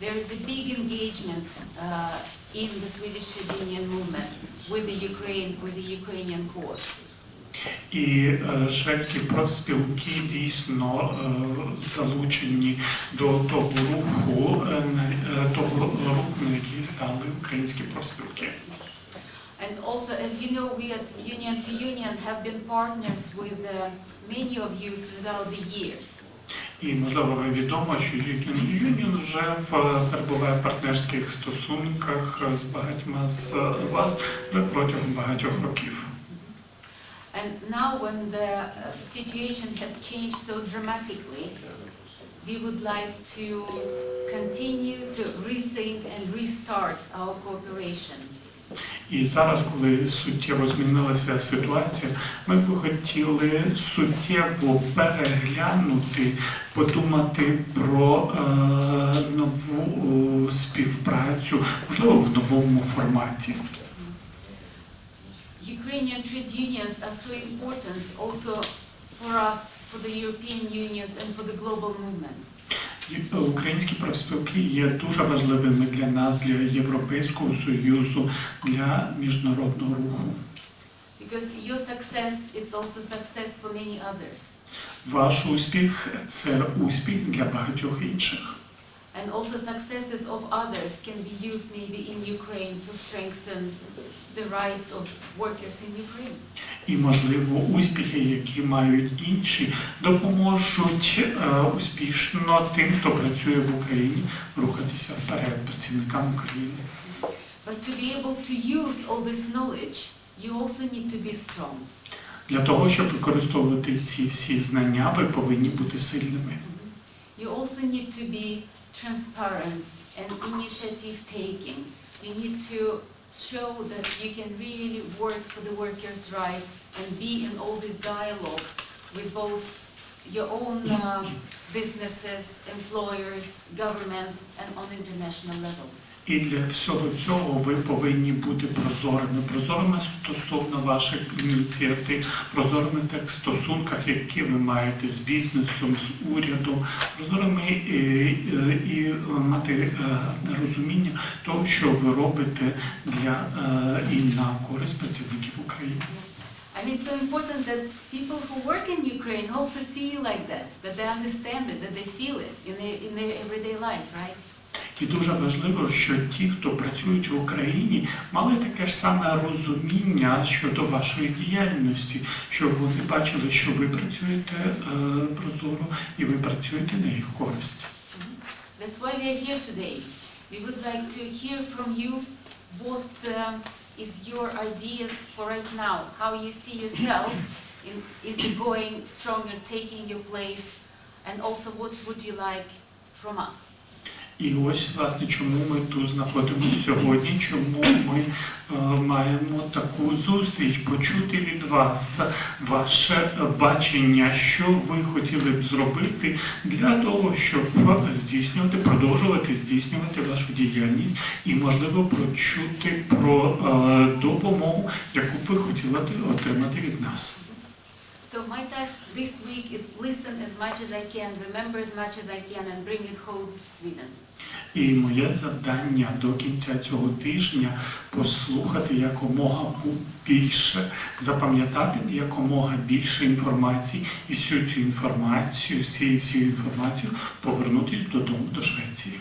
there is a big engagement uh, in the Swedish trade union movement with the Ukraine, with the Ukrainian cause. І е, шведські профспілки дійсно е, залучені до того руху, е, на- е, того руху, на який стали українські профспілки. And also, as you know, we at Union to Union have been partners with uh, many of you throughout the years. І можливо вам відомо, що Union Union вже в перебуває в партнерських стосунках з багатьма з вас вже протягом багатьох років. And now, when the uh, situation has changed so dramatically, we would like to continue to rethink and restart our cooperation. І зараз, коли суттєво змінилася ситуація, ми б хотіли суттєво переглянути, подумати про е, нову о, співпрацю, можливо, в новому форматі. Ukrainian trade unions are so important also for us, for the European unions, and for the global movement. Е, Українські профспілки є дуже важливими для нас, для Європейського союзу, для міжнародного руху. Because your success, it's also success for many others. Ваш успіх це успіх для багатьох інших. And also successes of others can be used maybe in Ukraine to strengthen the rights of workers in Ukraine. І, можливо, успіхи, які мають інші, допоможуть е, успішно тим, хто працює в Україні, рухатися вперед працівникам України. But to be able to use all this knowledge, you also need to be strong. Для того, щоб використовувати ці всі знання, ви повинні бути сильними. You also need to be transparent and initiative taking. You need to show that you can really work for the workers' rights and be in all these dialogues with both your own um, businesses, employers, governments, and on international level. І для всього цього ви повинні бути прозорими, прозорими стосовно ваших ініціатив, прозорими в стосунках, які ви маєте з бізнесом, з урядом, прозорими і, і, і мати е, розуміння того, що ви робите для е, і на користь працівників України. And it's so important that people who work in Ukraine also see you like that, that they understand it, that they feel it in their, in their everyday life, right? І дуже важливо, що ті, хто працюють в Україні, мали таке ж саме розуміння щодо вашої діяльності, щоб вони бачили, що ви працюєте е, прозоро і ви працюєте на їх користь. That's why we are here today. We would like to hear from you what um, is your ideas for right now, how you see yourself in, in going stronger, taking your place, and also what would you like from us. І ось, власне, чому ми тут знаходимося сьогодні, чому ми е, маємо таку зустріч, почути від вас ваше бачення, що ви хотіли б зробити для того, щоб здійснювати, продовжувати здійснювати вашу діяльність і, можливо, почути про е, допомогу, яку ви хотіли отримати від нас. So my task this week is listen as much as I can, remember as much as I can, and bring it home to Sweden. І моє завдання до кінця цього тижня послухати якомога більше, запам'ятати якомога більше інформації і всю цю інформацію, всю всю інформацію повернутися додому до Швеції.